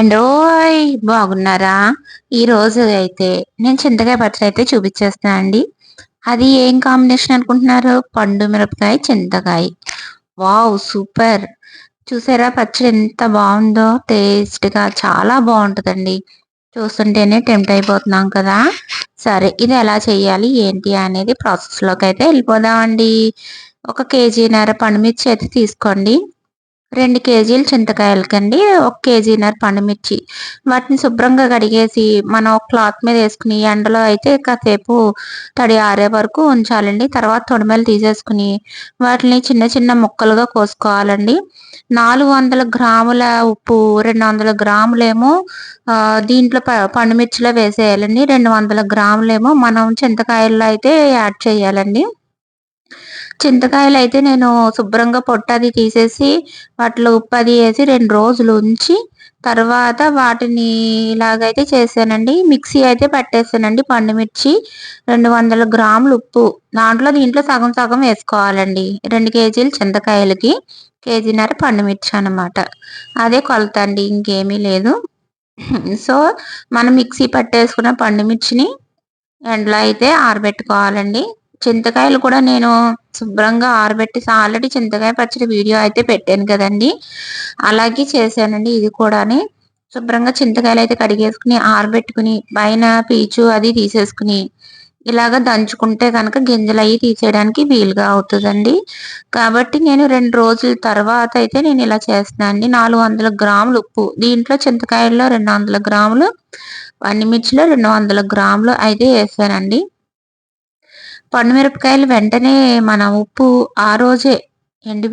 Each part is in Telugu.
అండ్ ఓయ్ బాగున్నారా? ఈరోజు అయితే నేను చింతకాయ పచ్చడి అయితే చూపించేస్తాను అండి. అది ఏం కాంబినేషన్ అనుకుంటున్నారు? పండు మిరపకాయ చింతకాయ. Wow super. చూసారా? పచ్చడి ఎంత బాగుందో టేస్ట్గా చాలా బాగుంటుందండి. చూస్తుంటేనే టెంప్ట్ అయిపోతున్నాం కదా. సరే ఇది ఎలా చేయాలి? ఏంటి అనేది ప్రాసెస్లోకి అయితే వెళ్ళిపోదామండి. ఒక కేజీన్నర పండుమిర్చి అయితే తీసుకోండి. రెండు కేజీలు చింతకాయలకండి ఒక కేజీన్నర పండుమిర్చి. వాటిని శుభ్రంగా కడిగేసి మనం క్లాత్ మీద వేసుకుని ఎండలో అయితే కాసేపు తడి ఆరే వరకు ఉంచాలండి. తర్వాత తొడిమేలు తీసేసుకుని వాటిని చిన్న చిన్న ముక్కలుగా కోసుకోవాలండి. నాలుగు వందల గ్రాముల ఉప్పు రెండు వందల గ్రాములేమో దీంట్లో పండుమిర్చిలో వేసేయాలండి. రెండు వందల గ్రాములేమో మనం చింతకాయల్లో అయితే యాడ్ చేయాలండి. చింతకాయలు అయితే నేను శుభ్రంగా పొట్టది తీసేసి వాటిలో ఉప్పు అది వేసి రెండు రోజులు ఉంచి తర్వాత వాటిని ఇలాగైతే చేశానండి. మిక్సీ అయితే పట్టేసానండి పండుమిర్చి. రెండు వందల గ్రాములు ఉప్పు. దాంట్లో దీంట్లో సగం సగం వేసుకోవాలండి. రెండు కేజీలు చింతకాయలకి కేజీన్నర పండుమిర్చి అనమాట అదే కొలత అండి ఇంకేమీ లేదు. సో మనం మిక్సీ పట్టేసుకున్న పండుమిర్చిని ఎండలో అయితే ఆరబెట్టుకోవాలండి. చింతకాయలు కూడా నేను శుభ్రంగా ఆరబెట్టి ఆల్రెడీ చింతకాయ పచ్చడి వీడియో అయితే పెట్టాను కదండి. అలాగే చేశానండి ఇది కూడాని. శుభ్రంగా చింతకాయలు అయితే కడిగేసుకుని ఆరబెట్టుకుని పైన పీచు అది తీసేసుకుని ఇలాగ దంచుకుంటే కనుక గింజలు అవి తీసేయడానికి వీలుగా అవుతుందండి. కాబట్టి నేను రెండు రోజుల తర్వాత అయితే నేను ఇలా చేస్తున్నాను అండి. నాలుగు వందల గ్రాములు ఉప్పు దీంట్లో చింతకాయల్లో రెండు వందల గ్రాములు మిర్చిలో రెండు వందల గ్రాములు అయితే వేసానండి. పండుమిరపకాయలు వెంటనే మన ఉప్పు ఆ రోజే ఎండి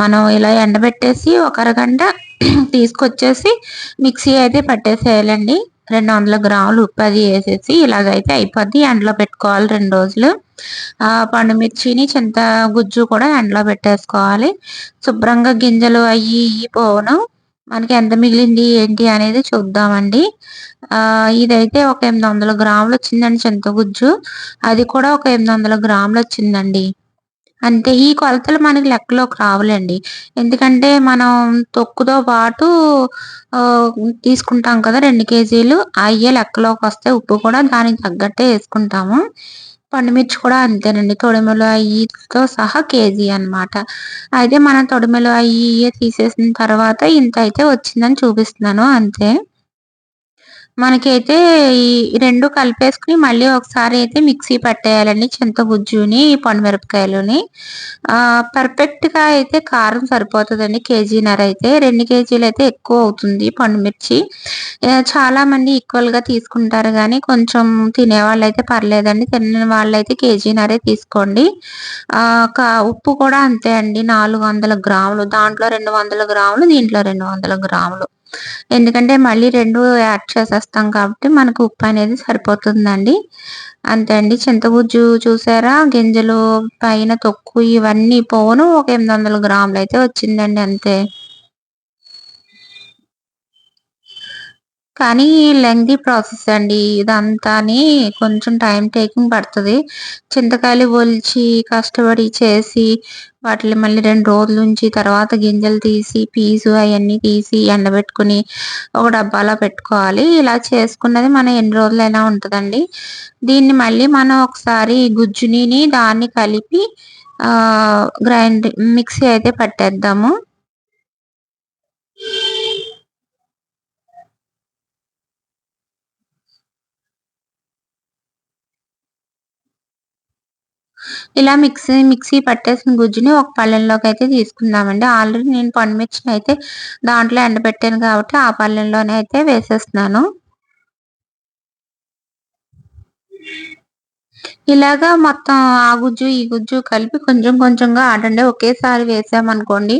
మనం ఇలా ఎండబెట్టేసి ఒక అరగంట తీసుకొచ్చేసి మిక్సీ అయితే పట్టేసేయాలండి. రెండు వందల గ్రాములు ఉప్పు అది వేసేసి ఇలాగైతే అయిపోద్ది. ఎండలో పెట్టుకోవాలి రెండు రోజులు. ఆ పండుమిర్చిని చింత గుజ్జు కూడా ఎండలో పెట్టేసుకోవాలి. శుభ్రంగా గింజలు అయ్యి ఇయ్యి పోవను. మనకి ఎంత మిగిలింది ఏంటి అనేది చూద్దామండి. ఇదైతే ఒక ఎనిమిది వందల గ్రాములు వచ్చిందండి చింతగుజ్జు అది కూడా ఒక ఎనిమిది వందల గ్రాములు వచ్చిందండి. అంటే ఈ కొలతలు మనకి లెక్కలోకి రావులేండి. ఎందుకంటే మనం తొక్కుతో పాటు తీసుకుంటాం కదా రెండు కేజీలు. అయ్యే లెక్కలోకి వస్తే ఉప్పు కూడా దానికి తగ్గట్టే వేసుకుంటాము. పండుమిర్చి కూడా అంతేనండి. తొడిమెలు అయ్యితో సహా కేజీ అనమాట అయితే మనం తొడిమెలు అయ్యి తీసేసిన తర్వాత ఇంత అయితే వచ్చిందని చూపిస్తున్నాను. అంతే. మనకైతే ఈ రెండు కలిపేసుకుని మళ్ళీ ఒకసారి అయితే మిక్సీ పట్టేయాలండి చింతగుజ్జుని పండుమిరపకాయలుని పర్ఫెక్ట్గా అయితే కారం సరిపోతుందండి కేజీన్నర అయితే. రెండు కేజీలు అయితే ఎక్కువ అవుతుంది పండుమిర్చి చాలా మంది ఈక్వల్గా తీసుకుంటారు కానీ కొంచెం తినేవాళ్ళు అయితే పర్లేదండి తినే వాళ్ళు అయితే కేజీన్నరే తీసుకోండి. ఉప్పు కూడా అంతే అండి నాలుగు వందల గ్రాములు దాంట్లో రెండు వందల గ్రాములు దీంట్లో రెండు వందల గ్రాములు. ఎందుకంటే మళ్ళీ రెండు యాడ్ చేసేస్తాం కాబట్టి మనకు ఉప్పు అనేది సరిపోతుందండి. అంతే అండి. చింతగుజ్జు చూసారా? గింజలు పైన తొక్కు ఇవన్నీ పోను. ఒక ఎనిమిది వందల గ్రాములు అయితే వచ్చిందండి అంతే. కానీ లెంగ్దీ ప్రాసెస్ అండి. ఇదంతాని కొంచెం టైం టేకింగ్ పడుతుంది. చింతకాయలు ఒలిచి కష్టపడి చేసి వాటిని మళ్ళీ రెండు రోజుల నుంచి తర్వాత గింజలు తీసి పీసు అవన్నీ తీసి ఎండబెట్టుకుని ఒక డబ్బాలో పెట్టుకోవాలి. ఇలా చేసుకున్నది మనం ఎన్ని రోజులైనా ఉంటుందండి. దీన్ని మళ్ళీ మనం ఒకసారి గుజ్జుని దాన్ని కలిపి గ్రైండ్ మిక్సీ అయితే పట్టేద్దాము. ఇలా మిక్సీ మిక్సీ పట్టేసిన గుజ్జుని ఒక పళ్ళెంలోకి అయితే తీసుకుందామండి. ఆల్రెడీ నేను పండుమిర్చిని అయితే దాంట్లో ఎండబెట్టాను కాబట్టి ఆ పళ్ళెంలోనే అయితే వేసేస్తున్నాను. ఇలాగా మొత్తం ఆ గుజ్జు ఈ గుజ్జు కలిపి కొంచెం కొంచెంగా ఆడండి ఒకేసారి వేసామనుకోండి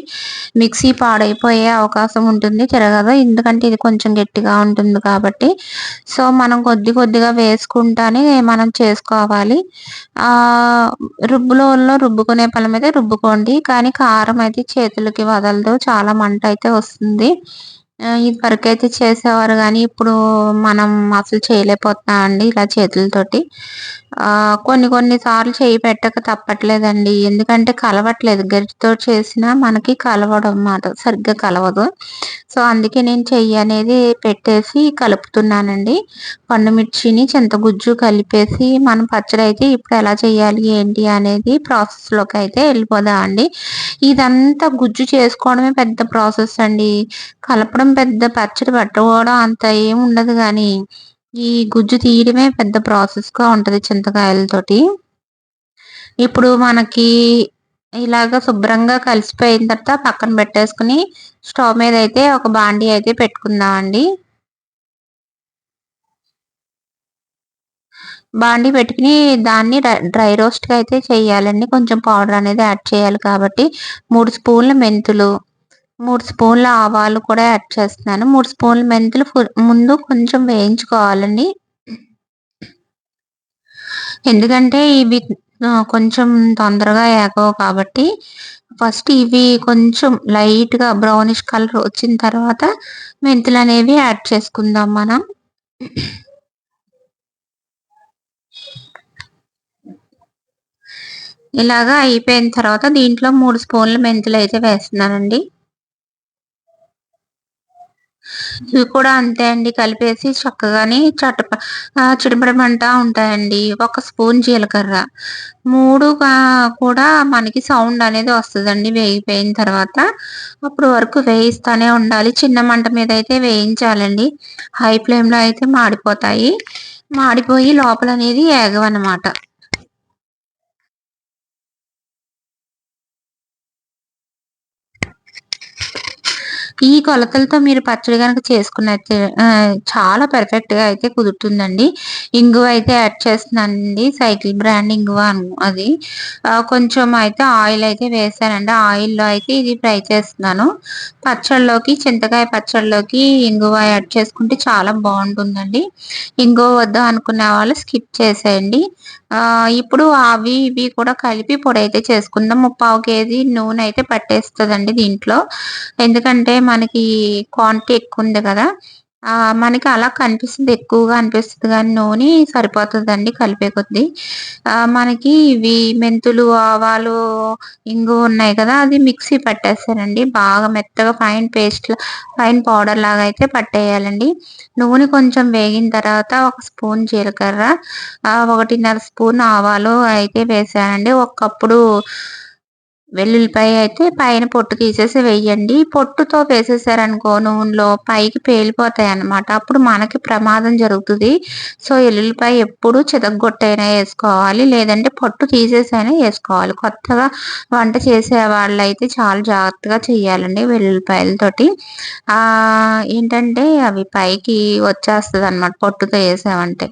మిక్సీ పాడైపోయే అవకాశం ఉంటుంది. తిరగదు. ఎందుకంటే ఇది కొంచెం గట్టిగా ఉంటుంది కాబట్టి. సో మనం కొద్ది కొద్దిగా వేసుకుంటానే మనం చేసుకోవాలి. ఆ రుబ్బులో రుబ్బుకునే పళ్ళం అయితే రుబ్బుకోండి. కానీ కారం అయితే చేతులకి వదలదు. చాలా మంట అయితే వస్తుంది. ఇది వరకు అయితే చేసేవారు కానీ ఇప్పుడు మనం అసలు చేయలేకపోతున్నాం అండి ఇలా చేతులతోటి. కొన్ని కొన్ని సార్లు చేయి పెట్టక తప్పట్లేదండి. ఎందుకంటే కలవట్లేదు. గరిటితో చేసినా మనకి కలవడం మాట సరిగ్గా కలవదు. సో అందుకే నేను చెయ్యి అనేది పెట్టేసి కలుపుతున్నానండి. పండుమిర్చిని చింతగుజ్జు కలిపేసి మనం పచ్చడి అయితే ఇప్పుడు ఎలా చేయాలి ఏంటి అనేది ప్రాసెస్లోకి అయితే వెళ్ళిపోదా అండి. ఇదంతా గుజ్జు చేసుకోవడమే పెద్ద ప్రాసెస్ అండి. కలపడం పెద్ద పచ్చడి పట్టుకోవడం అంత ఏం ఉండదు కానీ ఈ గుజ్జు తీయడమే పెద్ద ప్రాసెస్గా ఉంటుంది చింతకాయలతోటి. ఇప్పుడు మనకి ఇలాగ శుభ్రంగా కలిసిపోయిన తర్వాత పక్కన పెట్టేసుకుని స్టవ్ మీద అయితే ఒక బాండీ అయితే పెట్టుకుందాం అండి బాండీ పెట్టుకుని దాన్ని డ్రై రోస్ట్గా అయితే చేయాలండి. కొంచెం పౌడర్ అనేది యాడ్ చేయాలి కాబట్టి మూడు స్పూన్ల మెంతులు మూడు స్పూన్ల ఆవాలు కూడా యాడ్ చేస్తున్నాను. మూడు స్పూన్ల మెంతులు ముందు కొంచెం వేయించుకోవాలండి. ఎందుకంటే ఇవి కొంచెం తొందరగా ఏగవు కాబట్టి ఫస్ట్ ఇవి కొంచెం లైట్గా బ్రౌనిష్ కలర్ వచ్చిన తర్వాత మెంతులు అనేవి యాడ్ చేసుకుందాం మనం. ఇలాగా అయిపోయిన తర్వాత దీంట్లో మూడు స్పూన్ల మెంతులు అయితే వేస్తున్నానండి. ఇవి కూడా అంతే అండి. కలిపేసి చక్కగానే చట్ట చిడపడమంటా ఉంటాయండి. ఒక స్పూన్ జీలకర్ర. మూడు కూడా మనకి సౌండ్ అనేది వస్తుందండి. వేగిపోయిన తర్వాత అప్పుడు వరకు వేయిస్తూనే ఉండాలి. చిన్న మంట మీద అయితే వేయించాలండి. హై ఫ్లేమ్లో అయితే మాడిపోతాయి. మాడిపోయి లోపల అనేది ఏగవన్నమాట ఈ కొలతలతో మీరు పచ్చడి కనుక చేసుకున్నట్టు చాలా పర్ఫెక్ట్గా అయితే కుదురుతుందండి. ఇంగువ అయితే యాడ్ చేస్తున్నానండి. సైకిల్ బ్రాండ్ ఇంగువ అది. కొంచెం అయితే ఆయిల్ అయితే వేసానండి. ఆయిల్లో అయితే ఇది ఫ్రై చేస్తున్నాను. పచ్చళ్ళలోకి చింతకాయ పచ్చళ్ళలోకి ఇంగువ యాడ్ చేసుకుంటే చాలా బాగుంటుందండి. ఇంగువ వద్దా అనుకునే వాళ్ళు స్కిప్ చేసేయండి. ఇప్పుడు అవి ఇవి కూడా కలిపి పొడి అయితే చేసుకుందాం. ముప్పావు కేజీ నూనె అయితే పట్టేస్తుందండి దీంట్లో. ఎందుకంటే మనకి క్వాంటిటీ ఎక్కువ ఉంది కదా మనకి అలా కనిపిస్తుంది ఎక్కువగా అనిపిస్తుంది కానీ నూనె సరిపోతుందండి కలిపే కొద్దీ. మనకి ఇవి మెంతులు ఆవాలు ఇంగు ఉన్నాయి కదా అది మిక్సీ పట్టేస్తారండి. బాగా మెత్తగా ఫైన్ పేస్ట్ ఫైన్ పౌడర్ లాగా అయితే పట్టేయాలండి. నూనె కొంచెం వేగిన తర్వాత ఒక స్పూన్ జీలకర్ర ఒకటిన్నర స్పూన్ ఆవాలు అయితే వేసానండి ఒకప్పుడు వెల్లుల్లిపాయ అయితే పైన పొట్టు తీసేసి వేయండి. పొట్టుతో వేసేసారనుకో నూనెలో పైకి పేలిపోతాయి అన్నమాట అప్పుడు మనకి ప్రమాదం జరుగుతుంది. సో ఎల్లుల్లిపాయ ఎప్పుడు చితగ్గొట్టైనా వేసుకోవాలి. లేదంటే పొట్టు తీసేసైనా వేసుకోవాలి. కొత్తగా వంట చేసే వాళ్ళు అయితే చాలా జాగ్రత్తగా చేయాలండి వెల్లుల్లిపాయలతోటి. ఏంటంటే అవి పైకి వచ్చేస్తుంది అనమాట పొట్టుతో వేసామంటే.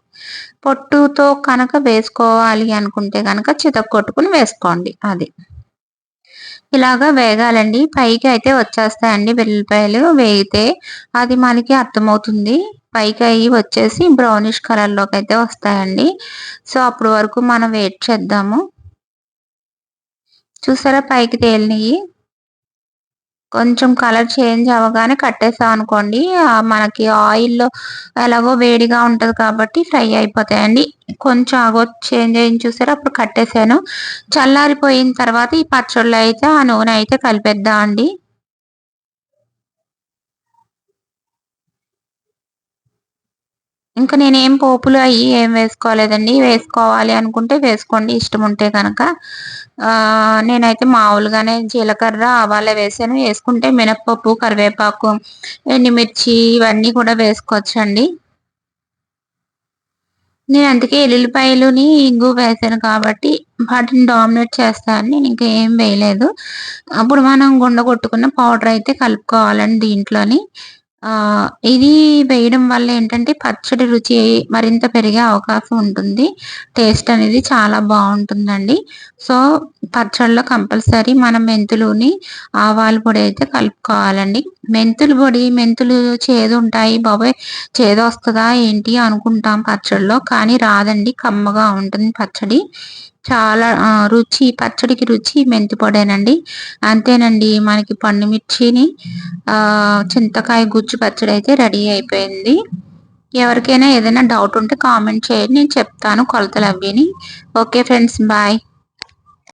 పొట్టుతో కనుక వేసుకోవాలి అనుకుంటే కనుక చితగ్గొట్టుకుని వేసుకోండి. అది. ఇలాగా వేగాలండి. పైకి అయితే వచ్చేస్తాయండి వెల్లిపాయలు వేగితే అది మనకి అర్థమవుతుంది. పైకి అవి వచ్చేసి బ్రౌనిష్ కలర్లోకి అయితే వస్తాయండి. సో అప్పుడు వరకు మనం వెయిట్ చేద్దాము. చూసారా పైకి తేలినవి కొంచెం కలర్ చేంజ్ అవ్వగానే కట్టేసాం అనుకోండి. మనకి ఆయిల్లో ఎలాగో వేడిగా ఉంటుంది కాబట్టి ఫ్రై అయిపోతాయండి. కొంచెం ఆగో చేంజ్ అయ్యి చూసారు? అప్పుడు కట్టేసాను. చల్లారిపోయిన తర్వాత ఈ పచ్చళ్ళు అయితే ఆ నూనె అయితే కలిపేద్దాం అండి ఇంకా నేనేం పోపులు అవి ఏం వేసుకోలేదండి. వేసుకోవాలి అనుకుంటే వేసుకోండి. ఇష్టం ఉంటే కనుక నేనైతే మామూలుగానే జీలకర్ర ఆవాలే వేసాను. వేసుకుంటే మినప్పప్పు కరివేపాకు ఎండుమిర్చి ఇవన్నీ కూడా వేసుకోవచ్చండి. నేను అందుకే ఎల్లుల్లిపాయలుని ఇంగు వేసాను కాబట్టి వాటిని డామినేట్ చేస్తాను నేను ఇంకా ఏం వేయలేదు. అప్పుడు మనం గుండ కొట్టుకున్న పౌడర్ అయితే కలుపుకోవాలండి దీంట్లోని. ఇది వేయడం వల్ల ఏంటంటే పచ్చడి రుచి మరింత పెరిగే అవకాశం ఉంటుంది. టేస్ట్ అనేది చాలా బాగుంటుందండి. సో పచ్చడిలో కంపల్సరీ మనం మెంతులుని ఆవాల పొడి అయితే కలుపుకోవాలండి. మెంతులు పొడి మెంతులు చేదు ఉంటాయి బాబాయ్. చేదు వస్తుందా ఏంటి అనుకుంటాం పచ్చడిలో కానీ రాదండి. కమ్మగా ఉంటుంది పచ్చడి. చాలా రుచి పచ్చడికి రుచి మెంతి పొడేనండి. అంతేనండి మనకి పండు మిర్చిని చింతకాయ గుజ్జు పచ్చడి అయితే రెడీ అయిపోయింది. ఎవరికైనా ఏదైనా డౌట్ ఉంటే కామెంట్ చేయండి నేను చెప్తాను కొలతలు అవిని ఓకే ఫ్రెండ్స్ బాయ్.